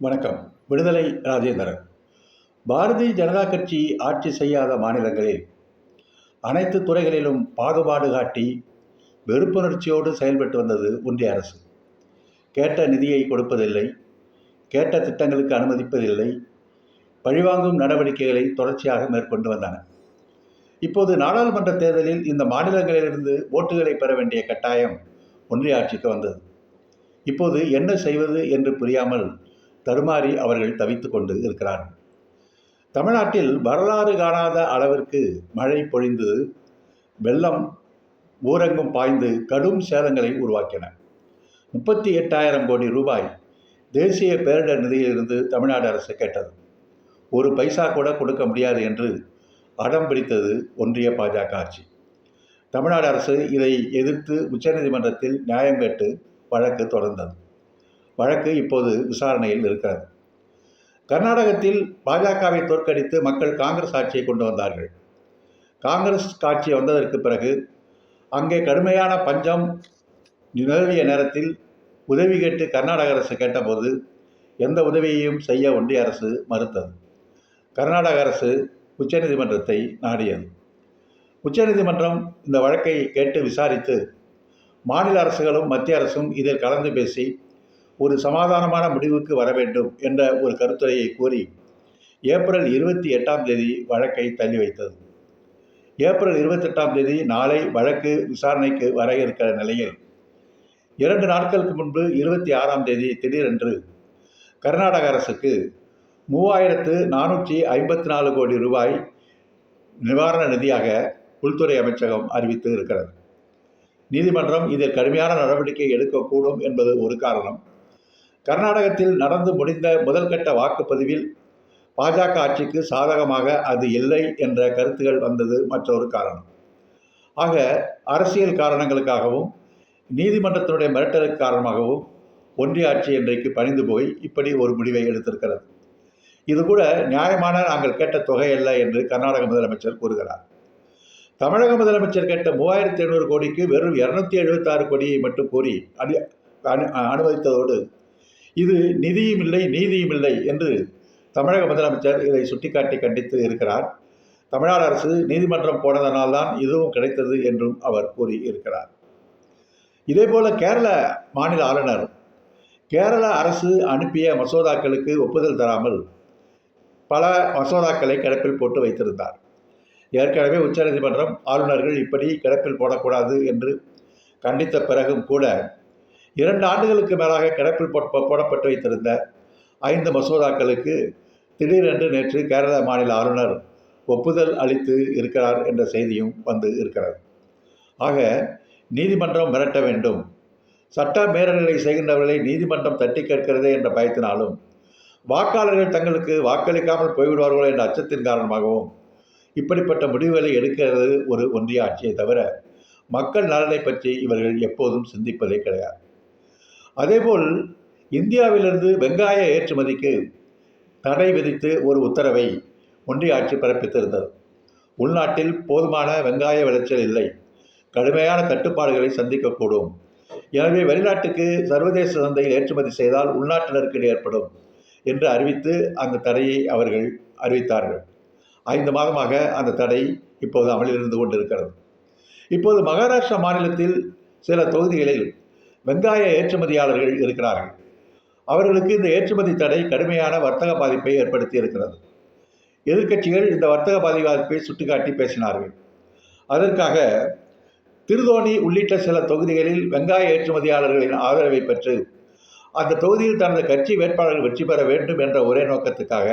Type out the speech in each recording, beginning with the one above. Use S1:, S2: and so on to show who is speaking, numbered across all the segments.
S1: வணக்கம். விடுதலை ராஜேந்திரன். பாரதிய ஜனதா கட்சி ஆட்சி செய்யாத மாநிலங்களில் அனைத்து துறைகளிலும் பாகுபாடு காட்டி வெறுப்புணர்ச்சியோடு செயல்பட்டு வந்தது ஒன்றிய அரசு. கேட்ட நிதியை கொடுப்பதில்லை கேட்ட திட்டங்களுக்கு அனுமதிப்பதில்லை பழிவாங்கும் நடவடிக்கைகளை தொடர்ச்சியாக மேற்கொண்டு வந்தன. இப்போது நாடாளுமன்ற தேர்தலில் இந்த மாநிலங்களிலிருந்து ஓட்டுகளை பெற வேண்டிய கட்டாயம் ஒன்றிய ஆட்சிக்கு வந்தது. இப்போது என்ன செய்வது என்று புரியாமல் தடுமாறி அவர்கள் தவித்து கொண்டு இருக்கிறார்கள் தமிழ்நாட்டில் வரலாறு காணாத அளவிற்கு மழை பொழிந்து வெள்ளம் ஊரங்கும் பாய்ந்து கடும் சேதங்களை உருவாக்கின. முப்பத்தி எட்டாயிரம் கோடி ரூபாய் தேசிய பேரிடர் நிதியிலிருந்து தமிழ்நாடு அரசு கேட்டது. ஒரு பைசா கூட கொடுக்க முடியாது என்று அடம் பிடித்தது ஒன்றிய பாஜக ஆட்சி. தமிழ்நாடு அரசு இதை எதிர்த்து உச்சநீதிமன்றத்தில் நியாயம் கேட்டு வழக்கு தொடர்ந்தது. வழக்கு இப்போது விசாரணையில் இருக்கிறது. கர்நாடகத்தில் பாஜகவை தோற்கடித்து மக்கள் காங்கிரஸ் ஆட்சியை கொண்டு வந்தார்கள். காங்கிரஸ் ஆட்சி வந்ததற்கு பிறகு அங்கே கடுமையான பஞ்சம் நிலவிய நேரத்தில் உதவி கேட்டு கர்நாடக அரசு கேட்டபோது எந்த உதவியையும் செய்ய ஒன்றிய அரசு மறுத்தது. கர்நாடக அரசு உச்சநீதிமன்றத்தை நாடியது. உச்சநீதிமன்றம் இந்த வழக்கை கேட்டு விசாரித்து மாநில அரசுகளும் மத்திய அரசும் இதில் கலந்து பேசி ஒரு சமாதானமான முடிவுக்கு வர வேண்டும் என்ற ஒரு கருத்துரையை கூறி ஏப்ரல் இருபத்தி எட்டாம் தேதி வழக்கை தள்ளி வைத்தது. ஏப்ரல் இருபத்தெட்டாம் தேதி நாளை வழக்கு விசாரணைக்கு வர இருக்கிற நிலையில் இரண்டு நாட்களுக்கு முன்பு இருபத்தி ஆறாம் தேதி திடீரென்று கர்நாடக அரசுக்கு மூவாயிரத்து நானூற்றி ஐம்பத்தி நாலு கோடி ரூபாய் நிவாரண நிதியாக உள்துறை அமைச்சகம் அறிவித்து இருக்கிறது. நீதிமன்றம் இதில் கடுமையான நடவடிக்கை எடுக்கக்கூடும் என்பது ஒரு காரணம். கர்நாடகத்தில் நடந்து முடிந்த முதல்கட்ட வாக்குப்பதிவில் பாஜக ஆட்சிக்கு சாதகமாக அது இல்லை என்ற கருத்துகள் வந்தது மற்றொரு காரணம். ஆக அரசியல் காரணங்களுக்காகவும் நீதிமன்றத்தினுடைய மிரட்டலுக்கு காரணமாகவும் ஒன்றிய ஆட்சி இன்றைக்கு பணிந்து போய் இப்படி ஒரு முடிவை எடுத்திருக்கிறது. இது கூட நியாயமான நாங்கள் கேட்ட தொகை அல்ல என்று கர்நாடக முதலமைச்சர் கூறுகிறார். தமிழக முதலமைச்சர் கேட்ட மூவாயிரத்தி ஐநூறு கோடிக்கு வெறும் இரநூத்தி எழுபத்தாறு கோடியை மட்டும் கோரி அனு அனு- அனுமதித்ததோடு இது நிதியும் இல்லை நீதியும் இல்லை என்று தமிழக முதலமைச்சர் இதை சுட்டிக்காட்டி கண்டித்து இருக்கிறார். தமிழ்நாடு அரசு நீதிமன்றம் போனதனால்தான் இதுவும் கிடைத்தது என்றும் அவர் கூறியிருக்கிறார். இதேபோல கேரள மாநில ஆளுநர் கேரள அரசு அனுப்பிய மசோதாக்களுக்கு ஒப்புதல் தராமல் பல மசோதாக்களை கிடப்பில் போட்டு வைத்திருந்தார். ஏற்கனவே உச்சநீதிமன்றம் ஆளுநர்கள் இப்படி கிடப்பில் போடக்கூடாது என்று கண்டித்த பிறகும் கூட இரண்டு ஆண்டுகளுக்கு மேலாக கிடப்பில் போடப்பட்டு வைத்திருந்த ஐந்து மசோதாக்களுக்கு திடீரென்று நேற்று கேரள மாநில ஆளுநர் ஒப்புதல் அளித்து இருக்கிறார் என்ற செய்தியும் வந்து இருக்கிறது. ஆக நீதிமன்றம் மிரட்ட வேண்டும். சட்ட மேலநிலை செய்கின்றவர்களை நீதிமன்றம் தட்டி கேட்கிறதே என்ற பயத்தினாலும் வாக்காளர்கள் தங்களுக்கு வாக்களிக்காமல் போய்விடுவார்களோ என்ற அச்சத்தின் காரணமாகவும் இப்படிப்பட்ட முடிவுகளை எடுக்கிறது ஒரு ஒன்றிய ஆட்சியை தவிர மக்கள் நலனை பற்றி இவர்கள் எப்போதும் சிந்திப்பதே கிடையாது. அதேபோல் இந்தியாவிலிருந்து வெங்காய ஏற்றுமதிக்கு தடை விதித்து ஒரு உத்தரவை ஒன்றிய ஆட்சி பிறப்பித்திருந்தது. உள்நாட்டில் போதுமான வெங்காய விளைச்சல் இல்லை. கடுமையான கட்டுப்பாடுகளை சந்திக்கக்கூடும். எனவே வெளிநாட்டுக்கு சர்வதேச சந்தையில் ஏற்றுமதி செய்தால் உள்நாட்டு நெருக்கடி ஏற்படும் என்று அறிவித்து அந்த தடையை அவர்கள் அறிவித்தார்கள். ஐந்து மாதமாக அந்த தடை இப்போது அமலில் இருந்து கொண்டிருக்கிறது. இப்போது மகாராஷ்டிரா மாநிலத்தில் சில தொகுதிகளில் வெங்காய ஏற்றுமதியாளர்கள் இருக்கிறார்கள். அவர்களுக்கு இந்த ஏற்றுமதி தடை கடுமையான வர்த்தக பாதிப்பை ஏற்படுத்தி இருக்கிறது. எதிர்க்கட்சிகள் இந்த வர்த்தக பாதிப்பை சுட்டிக்காட்டி பேசினார்கள். அதற்காக திருதோணி உள்ளிட்ட சில தொகுதிகளில் வெங்காய ஏற்றுமதியாளர்களின் ஆதரவை பெற்று அந்த தொகுதியில் தனது கட்சி வேட்பாளர்கள் வெற்றி பெற வேண்டும் என்ற ஒரே நோக்கத்துக்காக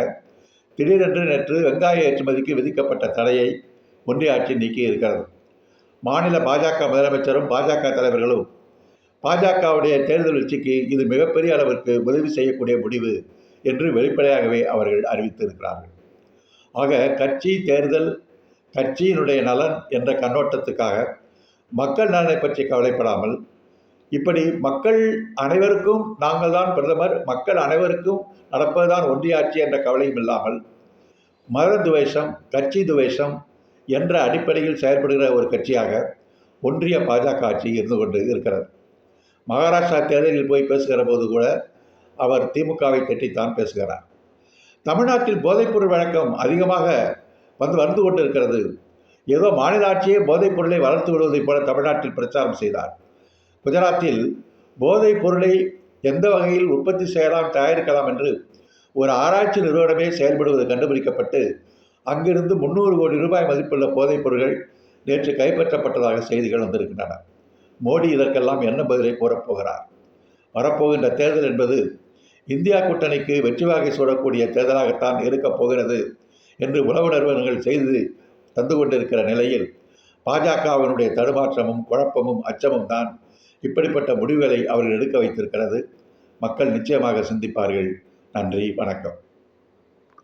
S1: திடீரென்று நேற்று வெங்காய ஏற்றுமதிக்கு விதிக்கப்பட்ட தடையை ஒன்றிய ஆட்சி நீக்கி இருக்கிறது மாநில பாஜக முதலமைச்சரும் பாஜக தலைவர்களும் பாஜகவுடைய தேர்தல் வெற்றிக்கு இது மிகப்பெரிய அளவிற்கு உதவி செய்யக்கூடிய முடிவு என்று வெளிப்படையாகவே அவர்கள் அறிவித்திருக்கிறார்கள். ஆக கட்சி தேர்தல் கட்சியினுடைய நலன் என்ற கண்ணோட்டத்துக்காக மக்கள் நலனை பற்றி கவலைப்படாமல் இப்படி மக்கள் அனைவருக்கும் நாங்கள் தான் பிரதமர் மக்கள் அனைவருக்கும் நடப்பதுதான் ஒன்றிய ஆட்சி என்ற கவலையும் இல்லாமல் மத துவேஷம் கட்சி துவேஷம் என்ற அடிப்படையில் செயல்படுகிற ஒரு கட்சியாக ஒன்றிய பாஜக ஆட்சி இருந்து கொண்டு இருக்கிறது. மகாராஷ்டிரா தேர்தலில் போய் பேசுகிற போது கூட அவர் திமுகவை தட்டித்தான் பேசுகிறார். தமிழ்நாட்டில் போதைப்பொருள் வழக்கம் அதிகமாக வந்து வந்து கொண்டிருக்கிறது. ஏதோ மாநில ஆட்சியே போதைப் பொருளை வளர்த்து விடுவதைப் போல தமிழ்நாட்டில் பிரச்சாரம் செய்தார். குஜராத்தில் போதைப் பொருளை எந்த வகையில் உற்பத்தி செய்யலாம் தயாரிக்கலாம் என்று ஒரு ஆராய்ச்சி நிறுவனமே செயல்படுவது கண்டுபிடிக்கப்பட்டு அங்கிருந்து முந்நூறு கோடி ரூபாய் மதிப்புள்ள போதைப் பொருட்கள் நேற்று கைப்பற்றப்பட்டதாக செய்திகள் வந்திருக்கின்றன. மோடி இதற்கெல்லாம் என்ன பதிலை கூறப்போகிறார் வரப்போகின்ற தேர்தல் என்பது இந்தியா கூட்டணிக்கு வெற்றி வாகை சூடக்கூடிய தேர்தலாகத்தான் இருக்கப் போகிறது என்று உளவு நிறுவனங்கள் செய்து தந்து கொண்டிருக்கிற நிலையில் பாஜகவினுடைய தடுமாற்றமும் குழப்பமும் அச்சமும் தான் இப்படிப்பட்ட முடிவுகளை அவர்கள் எடுக்க வைத்திருக்கிறது. மக்கள் நிச்சயமாக சிந்திப்பார்கள். நன்றி வணக்கம்.